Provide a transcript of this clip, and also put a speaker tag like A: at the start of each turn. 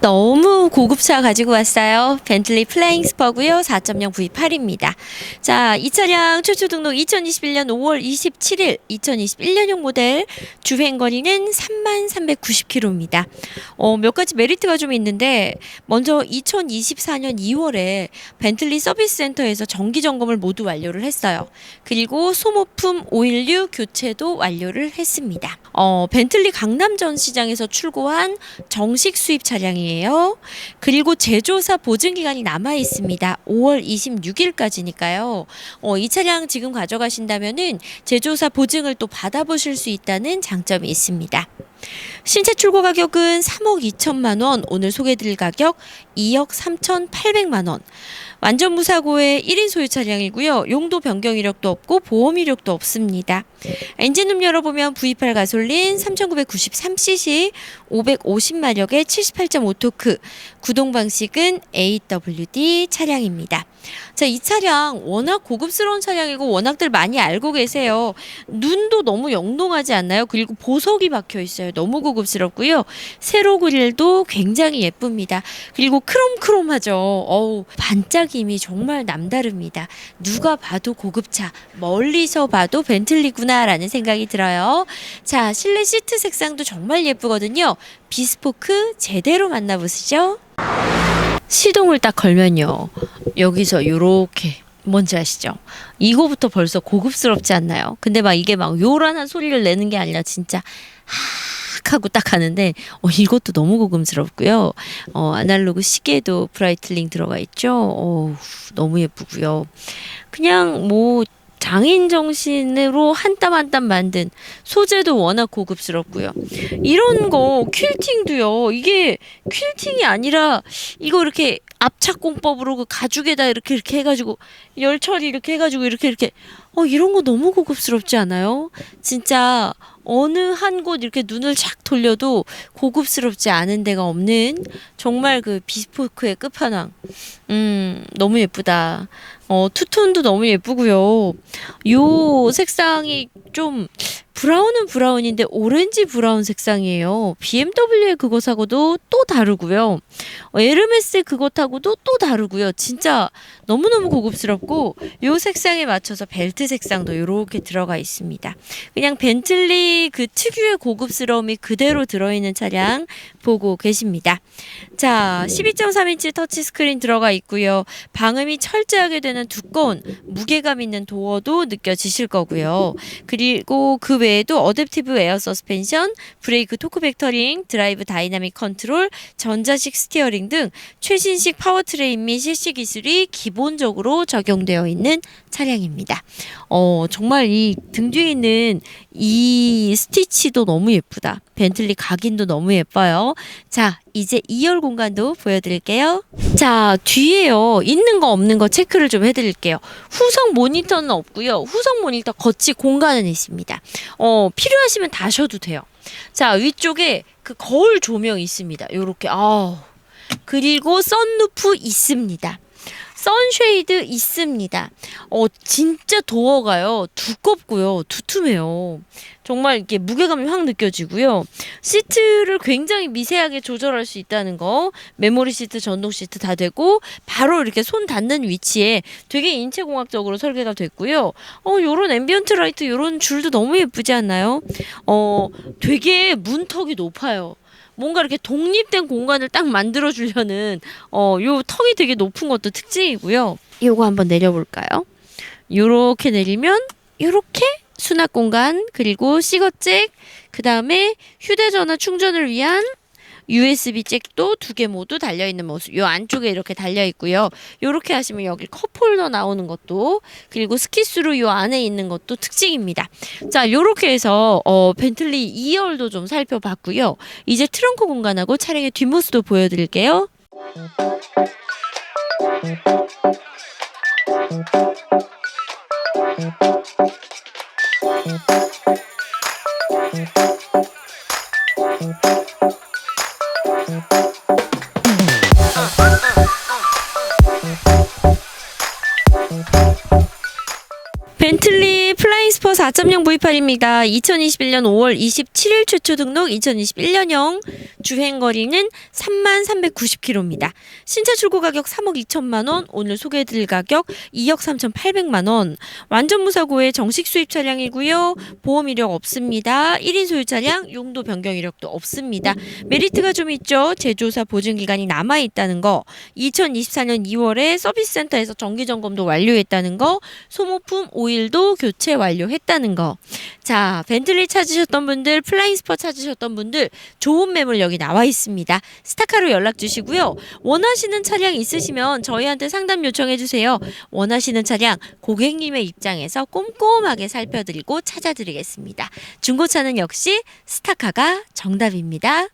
A: 너무 고급차 가지고 왔어요. 벤틀리 플레잉 스퍼고요. 4.0 V8입니다. 자, 이 차량 최초 등록 2021년 5월 27일 2021년형 모델 주행 거리는 3390km입니다. 어, 몇 가지 메리트가 좀 있는데 먼저 2024년 2월에 벤틀리 서비스 센터에서 정기 점검을 모두 완료를 했어요. 그리고 소모품 오일류 교체도 완료를 했습니다. 어, 벤틀리 강남전 시장에서 출고한 정식 수입 차량이에요. 그리고 제조사 보증 기간이 남아 있습니다. 5월 26일까지니까요. 어, 이 차량 지금 가져가신다면은 제조사 보증을 또 받아보실 수 있다는 장점이 있습니다. 신차 출고 가격은 3억 2천만 원, 오늘 소개드릴 가격 2억 3천 8백만 원. 완전 무사고의 1인 소유 차량이고요. 용도 변경 이력도 없고 보험 이력도 없습니다. 엔진룸 열어보면 V8 가솔린 3993cc 550마력의 78.5토크 구동 방식은 AWD 차량입니다. 자, 이 차량 워낙 고급스러운 차량이고 워낙들 많이 알고 계세요. 눈도 너무 영롱하지 않나요? 그리고 보석이 박혀 있어요. 너무 고급스럽고요. 세로 그릴도 굉장히 예쁩니다. 그리고 크롬크롬하죠. 어우, 반짝임이 정말 남다릅니다. 누가 봐도 고급차, 멀리서 봐도 벤틀리구나라는 생각이 들어요. 자, 실내 시트 색상도 정말 예쁘거든요. 비스포크 제대로 만나보시죠. 시동을 딱 걸면요. 여기서 요렇게 뭔지 아시죠? 이거부터 벌써 고급스럽지 않나요? 근데 막 이게 막 요란한 소리를 내는 게 아니라 진짜 하 하고 딱 하는데 어, 이것도 너무 고급스럽고요. 어, 아날로그 시계도 브라이틀링 들어가 있죠. 어, 너무 예쁘고요. 그냥 뭐 장인 정신으로 한 땀 한 땀 만든 소재도 워낙 고급스럽고요. 이런 거 퀼팅도요. 이게 퀼팅이 아니라 이거 이렇게 압착공법으로 그 가죽에다 이렇게 이렇게 해가지고 열처리 이렇게 해가지고 이렇게 이렇게 어 이런 거 너무 고급스럽지 않아요? 진짜 어느 한 곳 이렇게 눈을 착 돌려도 고급스럽지 않은 데가 없는 정말 그 비스포크의 끝판왕. 음 너무 예쁘다. 어 투톤도 너무 예쁘고요. 요 색상이 좀 브라운은 브라운인데 오렌지 브라운 색상이에요. BMW의 그것하고도 또 다르고요. 어, 에르메스 그것하고도 또 다르고요. 진짜 너무너무 고급스럽고 요 색상에 맞춰서 벨트 색상도 이렇게 들어가 있습니다. 그냥 벤틀리 그 특유의 고급스러움이 그대로 들어있는 차량 보고 계십니다. 자, 12.3인치 터치스크린 들어가 있고요. 방음이 철저하게 되는 두꺼운 무게감 있는 도어도 느껴지실 거고요. 그리고 그 외에도 어댑티브 에어 서스펜션, 브레이크 토크 벡터링, 드라이브 다이나믹 컨트롤, 전자식 스티어링 등 최신식 파워트레인 및 실시 기술이 기본적으로 적용되어 있는 차량입니다. 어, 정말 이 등 뒤에 있는 이 스티치도 너무 예쁘다. 벤틀리 각인도 너무 예뻐요. 자, 이제 2열 공간도 보여드릴게요. 자, 뒤에요. 있는 거 없는 거 체크를 좀 해드릴게요. 후성 모니터는 없고요. 후성 모니터 거치 공간은 있습니다. 어, 필요하시면 다셔도 돼요. 자, 위쪽에 그 거울 조명 있습니다. 요렇게, 아우. 그리고 썬루프 있습니다. 선쉐이드 있습니다. 어, 진짜 도어가요. 두껍고요. 두툼해요. 정말 이렇게 무게감이 확 느껴지고요. 시트를 굉장히 미세하게 조절할 수 있다는 거. 메모리 시트, 전동 시트 다 되고 바로 이렇게 손 닿는 위치에 되게 인체공학적으로 설계가 됐고요. 어, 요런 앰비언트 라이트 요런 줄도 너무 예쁘지 않나요? 어, 되게 문턱이 높아요. 뭔가 이렇게 독립된 공간을 딱 만들어 주려는 어 요 턱이 되게 높은 것도 특징이고요. 요거 한번 내려 볼까요? 요렇게 내리면 요렇게 수납 공간 그리고 시거잭 그 다음에 휴대전화 충전을 위한 USB 잭도 두 개 모두 달려 있는 모습. 요 안쪽에 이렇게 달려 있고요. 요렇게 하시면 여기 컵 홀더 나오는 것도 그리고 스키스로 요 안에 있는 것도 특징입니다. 자, 요렇게 해서 어 벤틀리 2열도 좀 살펴봤고요. 이제 트렁크 공간하고 차량의 뒷모습도 보여 드릴게요. 벤 4.0 V8입니다. 2021년 5월 27일 최초 등록 2021년형 주행 거리는 3만 390km입니다. 신차 출고 가격 3억 2천만 원, 오늘 소개해드릴 가격 2억 3,800만 원. 완전 무사고의 정식 수입 차량이고요. 보험 이력 없습니다. 1인 소유 차량, 용도 변경 이력도 없습니다. 메리트가 좀 있죠. 제조사 보증 기간이 남아 있다는 거. 2024년 2월에 서비스 센터에서 정기 점검도 완료했다는 거. 소모품 오일도 교체 완료했 다는 거. 자, 벤틀리 찾으셨던 분들, 플라잉 스퍼 찾으셨던 분들 좋은 매물 여기 나와 있습니다. 스타카로 연락 주시고요. 원하시는 차량 있으시면 저희한테 상담 요청해 주세요. 원하시는 차량 고객님의 입장에서 꼼꼼하게 살펴드리고 찾아드리겠습니다. 중고차는 역시 스타카가 정답입니다.